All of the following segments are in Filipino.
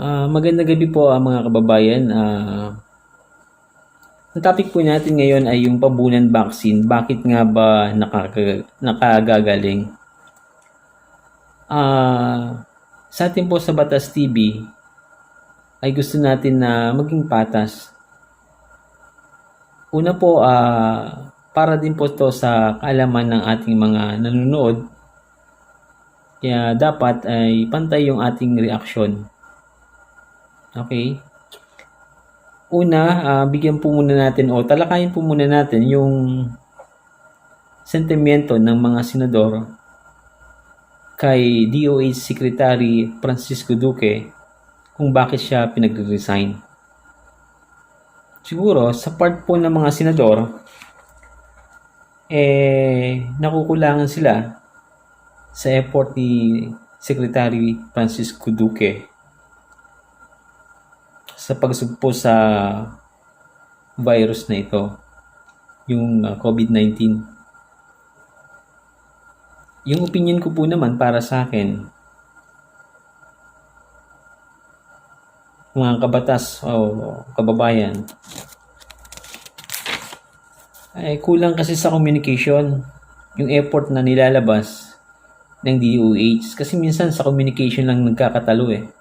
Ah, magandang gabi po ah, mga kababayan. Ah, ang topic po natin ngayon ay yung pabunan vaccine. Bakit nga ba nakaka- nakagagaling? Ah, sa atin po sa Batas TV ay gusto natin na maging patas. Una po, ah, para din po to sa kaalaman ng ating mga nanonood. Kaya dapat ay pantay yung ating reaction. Okay? Una, ah, bigyan po muna natin o talakayin po muna natin yung sentimiento ng mga senador kay DOH Secretary Francisco Duque kung bakit siya pinag-resign. Siguro, sa part po ng mga senador, eh, nakukulangan sila sa effort ni Secretary Francisco Duque sa pagsugpo sa virus na ito, yung uh, COVID-19. Yung opinion ko po naman para sa akin, mga kabatas o kababayan, ay kulang kasi sa communication yung effort na nilalabas ng DOH. Kasi minsan sa communication lang nagkakatalo eh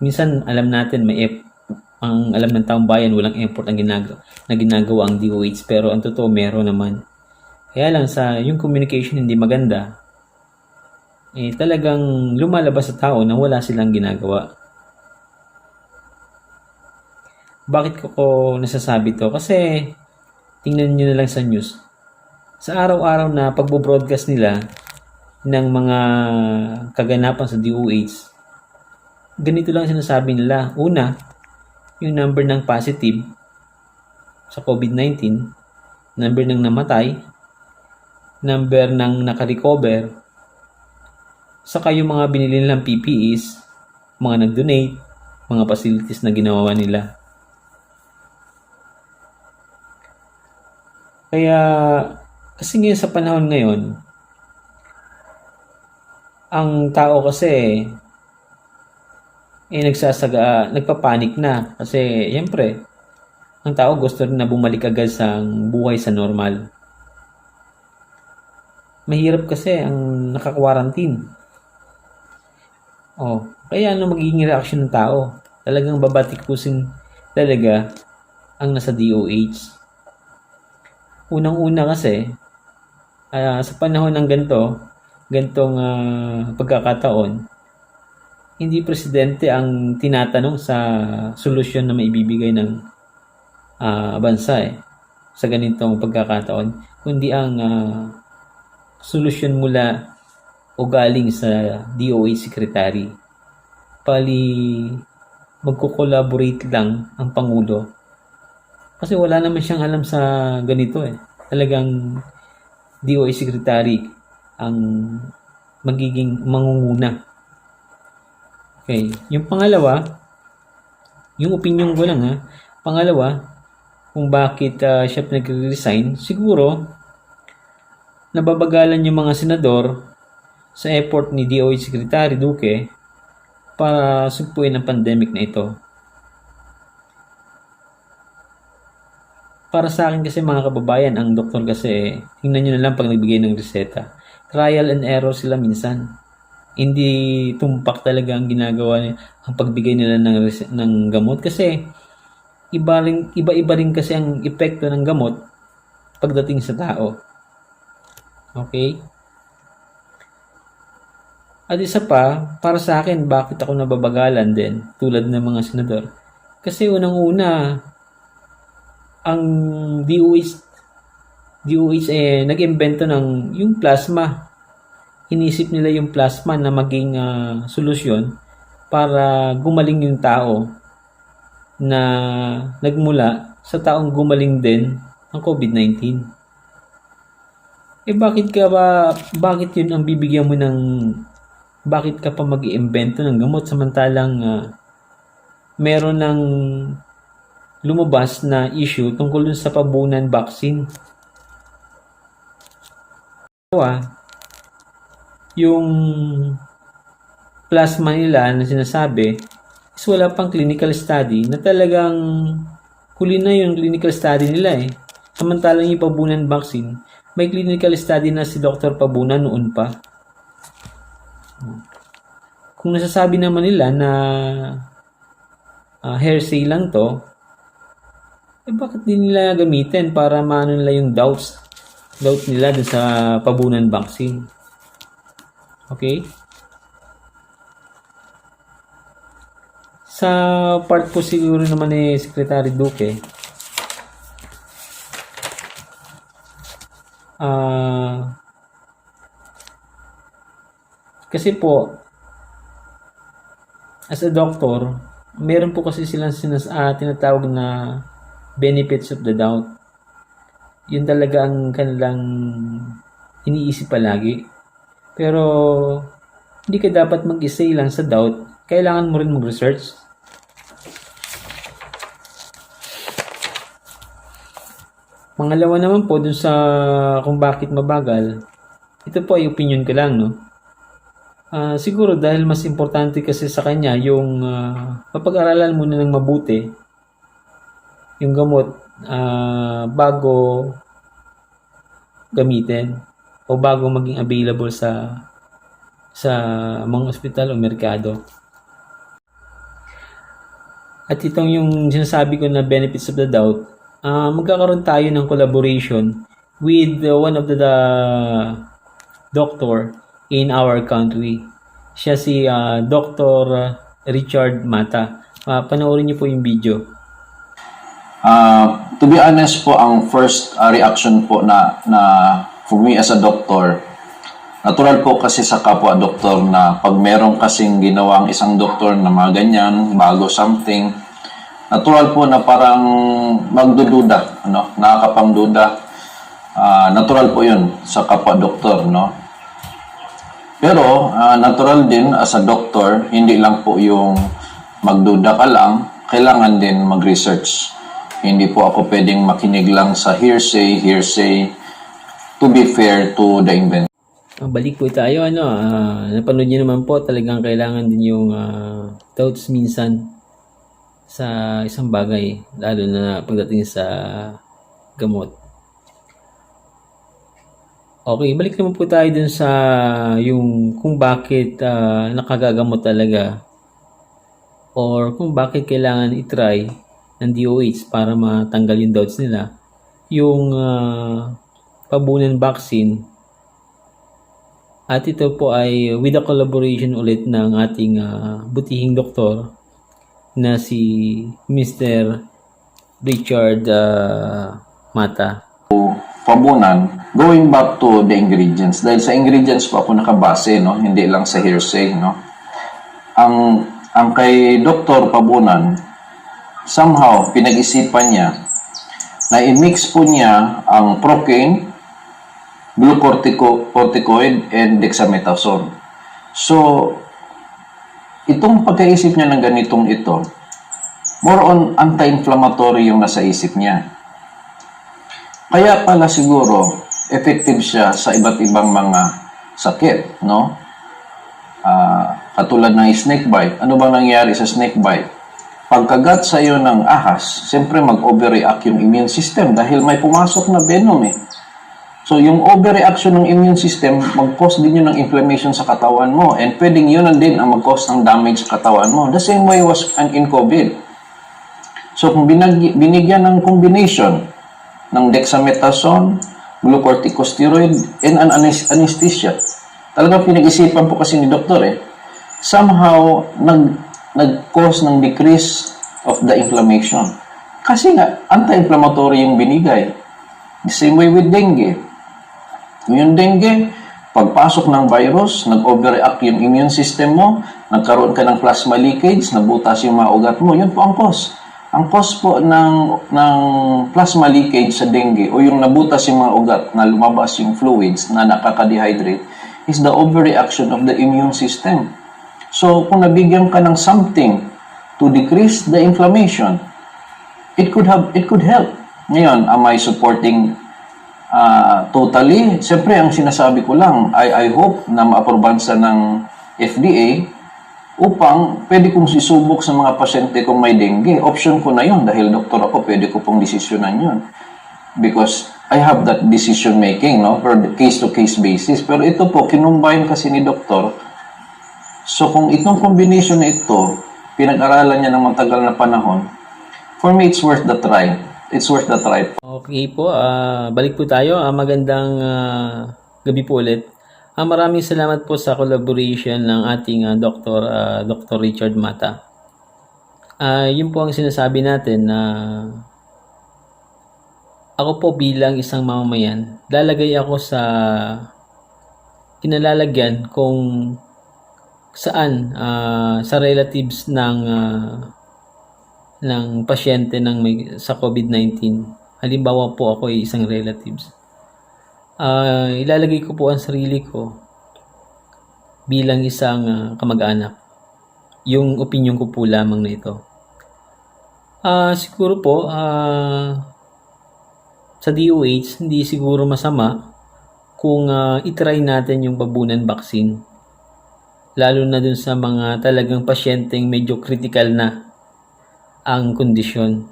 minsan alam natin may F, ang alam ng taong bayan walang effort ang ginagawa na ginagawa ang DOH pero ang totoo meron naman. Kaya lang sa yung communication hindi maganda eh talagang lumalabas sa tao na wala silang ginagawa. Bakit ko ko nasasabi to? Kasi tingnan niyo na lang sa news. Sa araw-araw na pagbo-broadcast nila ng mga kaganapan sa DOH, ganito lang sinasabi nila. Una, yung number ng positive sa COVID-19, number ng namatay, number ng nakarecover, saka yung mga binili nilang PPEs, mga nag-donate, mga facilities na ginawa nila. Kaya, kasi ngayon sa panahon ngayon, ang tao kasi eh nagsasaga, nagpapanik na. Kasi, yempre, ang tao gusto rin na bumalik agad sa buhay sa normal. Mahirap kasi ang nakakwarantin. Oh, kaya ano magiging reaction ng tao? Talagang babatikusin talaga ang nasa DOH. Unang-una kasi, uh, sa panahon ng ganito, gantong uh, pagkakataon, hindi presidente ang tinatanong sa solusyon na maibibigay ng uh, bansa eh, sa ganitong pagkakataon, kundi ang uh, solusyon mula o galing sa DOA Secretary. Pali magko-collaborate lang ang Pangulo. Kasi wala naman siyang alam sa ganito eh. Talagang DOA Secretary ang magiging mangunguna Okay. Yung pangalawa, yung opinion ko lang ha. Pangalawa, kung bakit uh, siya pinag-resign, siguro nababagalan yung mga senador sa effort ni DOH Secretary Duque para sugpuin ang pandemic na ito. Para sa akin kasi mga kababayan, ang doktor kasi, tingnan nyo na lang pag nagbigay ng reseta. Trial and error sila minsan hindi tumpak talaga ang ginagawa niya, ang pagbigay nila ng ng gamot kasi iba rin iba-iba rin kasi ang epekto ng gamot pagdating sa tao. Okay? At isa pa, para sa akin, bakit ako nababagalan din, tulad ng mga senador? Kasi unang-una, ang DOH, DOH eh, nag-imbento ng yung plasma inisip nila yung plasma na maging uh, solusyon para gumaling yung tao na nagmula sa taong gumaling din ng COVID-19. Eh bakit ka ba, bakit yun ang bibigyan mo ng, bakit ka pa mag iimbento ng gamot samantalang uh, meron ng lumabas na issue tungkol dun sa pabunan vaccine. Dalawa, yung plasma nila na sinasabi is wala pang clinical study na talagang huli na yung clinical study nila eh. Samantalang yung pabunan vaccine, may clinical study na si Dr. Pabunan noon pa. Kung nasasabi naman nila na ah, hearsay lang to, eh bakit di nila gamitin para maano nila yung doubts doubt nila dun sa pabunan vaccine. Okay? Sa part po siguro naman ni Secretary Duque, ah kasi po, as a doctor, meron po kasi silang sinas, ah, tinatawag na benefits of the doubt. Yun talaga ang kanilang iniisip palagi. Pero, hindi ka dapat mag-isay lang sa doubt. Kailangan mo rin mag-research. Pangalawa naman po dun sa kung bakit mabagal, ito po ay opinion ko lang, no? Ah, siguro dahil mas importante kasi sa kanya yung ah, mapag-aralan muna ng mabuti yung gamot ah, bago gamitin o bago maging available sa sa mga ospital o merkado. At itong yung sinasabi ko na benefits of the doubt, ah, magkakaroon tayo ng collaboration with uh, one of the, the doctor in our country. Siya si ah, Dr. Richard Mata. Ah, panoorin niyo po yung video. Uh, to be honest po, ang first uh, reaction po na, na for me as a doctor, natural po kasi sa kapwa doktor na pag meron kasing ginawang isang doktor na mga ganyan, bago something, natural po na parang magdududa, ano, nakakapangduda. Ah, natural po yun sa kapwa doktor, no? Pero, ah, natural din as a doctor, hindi lang po yung magduda ka lang, kailangan din mag-research. Hindi po ako pwedeng makinig lang sa hearsay, hearsay, to be fair to the inventor. Ah, balik po tayo ano, ah, napanood niyo naman po talagang kailangan din yung ah, doubts minsan sa isang bagay lalo na pagdating sa gamot. Okay, balik naman po tayo dun sa yung kung bakit ah, nakagagamot talaga or kung bakit kailangan i-try ng DOH para matanggal yung doubts nila. Yung ah, pabunan vaccine at ito po ay with the collaboration ulit ng ating ah, butihing doktor na si Mr. Richard ah, Mata. Pabunan, going back to the ingredients, dahil sa ingredients po ako nakabase, no? hindi lang sa hearsay. No? Ang, ang kay Dr. Pabunan, somehow pinag-isipan niya na i-mix po niya ang procaine, glucorticoid, and dexamethasone. So, itong pagkaisip niya ng ganitong ito, more on anti-inflammatory yung nasa isip niya. Kaya pala siguro effective siya sa iba't ibang mga sakit, no? Ah, katulad ng snake bite. Ano bang nangyari sa snake bite? Pagkagat sa iyo ng ahas, siyempre mag-overreact yung immune system dahil may pumasok na venom eh. So, yung overreaction ng immune system, mag-cause din yun ng inflammation sa katawan mo. And pwedeng yun din ang mag-cause ng damage sa katawan mo. The same way was an in COVID. So, kung binag- binigyan ng combination ng dexamethasone, glucorticosteroid, and an anes- anesthesia. Talagang pinag-isipan po kasi ni doktor eh. Somehow, nag, nag-cause ng decrease of the inflammation. Kasi nga, anti-inflammatory yung binigay. The same way with dengue. Yung dengue, pagpasok ng virus, nag-overreact yung immune system mo, nagkaroon ka ng plasma leakage, nabutas yung mga ugat mo, yun po ang cause. Ang cause po ng, ng plasma leakage sa dengue o yung nabutas yung mga ugat na lumabas yung fluids na nakaka-dehydrate is the overreaction of the immune system. So, kung nabigyan ka ng something to decrease the inflammation, it could have it could help. Ngayon, am I supporting ah, totally? Siyempre, ang sinasabi ko lang, I, I hope na maaproban sa ng FDA upang pwede kong sisubok sa mga pasyente kung may dengue. Option ko na yun dahil doktor ako, pwede ko pong desisyonan yun. Because I have that decision making, no, per case-to-case basis. Pero ito po, kinumbine kasi ni doktor. So kung itong combination na ito, pinag-aralan niya ng matagal na panahon, for me, it's worth the try. It's worth the try. Okay po, ah, balik po tayo. Ah, magandang ah, gabi po ulit. Ah, maraming salamat po sa collaboration ng ating ah, Dr. ah, Dr. Richard Mata. Ah, yun po ang sinasabi natin na ako po bilang isang mamamayan, lalagay ako sa kinalalagyan kung saan ah, sa relatives ng ah, ng pasyente ng may, sa COVID-19. Halimbawa po ako ay isang relatives. Ah, ilalagay ko po ang sarili ko bilang isang ah, kamag-anak. Yung opinion ko po lamang na ito. Ah, siguro po ah, sa DOH hindi siguro masama kung ah, itry natin yung babunan vaccine. Lalo na dun sa mga talagang pasyenteng medyo critical na ang kondisyon.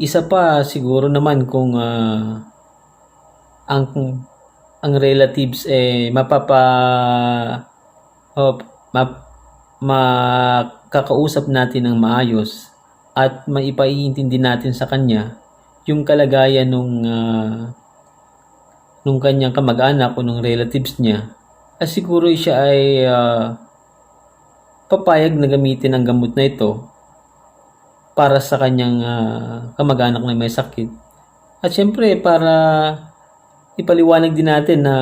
Isa pa siguro naman kung ah, ang ang relatives eh mapapa oh, map, makakausap natin ng maayos at maipaiintindi natin sa kanya yung kalagayan nung ah, nung kanyang kamag-anak o nung relatives niya at siguro siya ay ah, papayag na gamitin ang gamot na ito para sa kanyang ah, kamag-anak na may sakit. At syempre, para ipaliwanag din natin na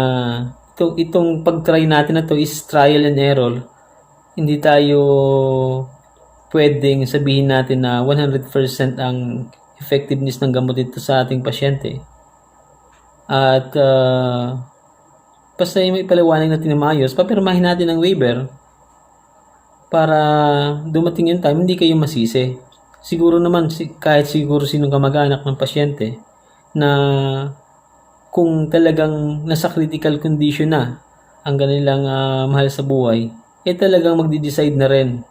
itong, itong pag-try natin na to is trial and error. Hindi tayo pwedeng sabihin natin na 100% ang effectiveness ng gamot ito sa ating pasyente. At ah, basta yung ipaliwanag natin na maayos, papirmahin natin ang waiver para dumating yung time, hindi kayo masisi. Siguro naman, kahit siguro sinong kamag-anak ng pasyente, na kung talagang nasa critical condition na ang kanilang ah, mahal sa buhay, eh talagang magdi-decide na rin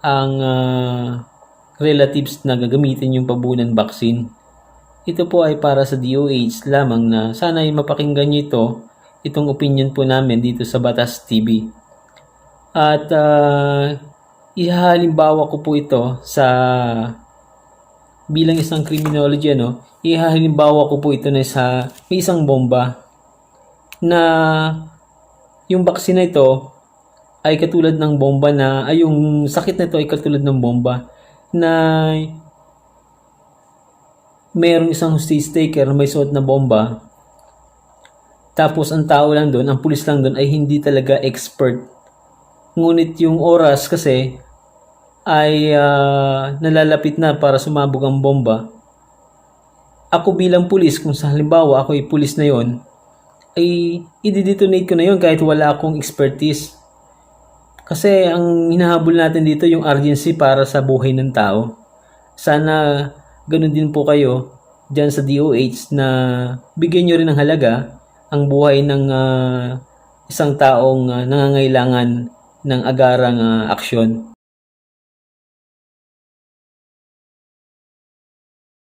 ang ah, relatives na gagamitin yung pabunan vaccine. Ito po ay para sa DOH lamang na sana ay mapakinggan nyo ito, itong opinion po namin dito sa Batas TV. At uh, ihahalimbawa ko po ito sa bilang isang criminology ano, ihahalimbawa ko po ito na sa may isang bomba na yung baksin ito ay katulad ng bomba na ay yung sakit na ito ay katulad ng bomba na mayroong isang hostage taker na may suot na bomba. Tapos ang tao lang doon, ang pulis lang doon ay hindi talaga expert. Ngunit yung oras kasi ay ah, nalalapit na para sumabog ang bomba. Ako bilang pulis, kung sa halimbawa ako ay pulis na yon, ay i-detonate ko na yon kahit wala akong expertise. Kasi ang hinahabol natin dito yung urgency para sa buhay ng tao. Sana ganun din po kayo dyan sa DOH na bigyan nyo rin ng halaga ang buhay ng ah, isang taong ah, nangangailangan ng agarang ah, aksyon.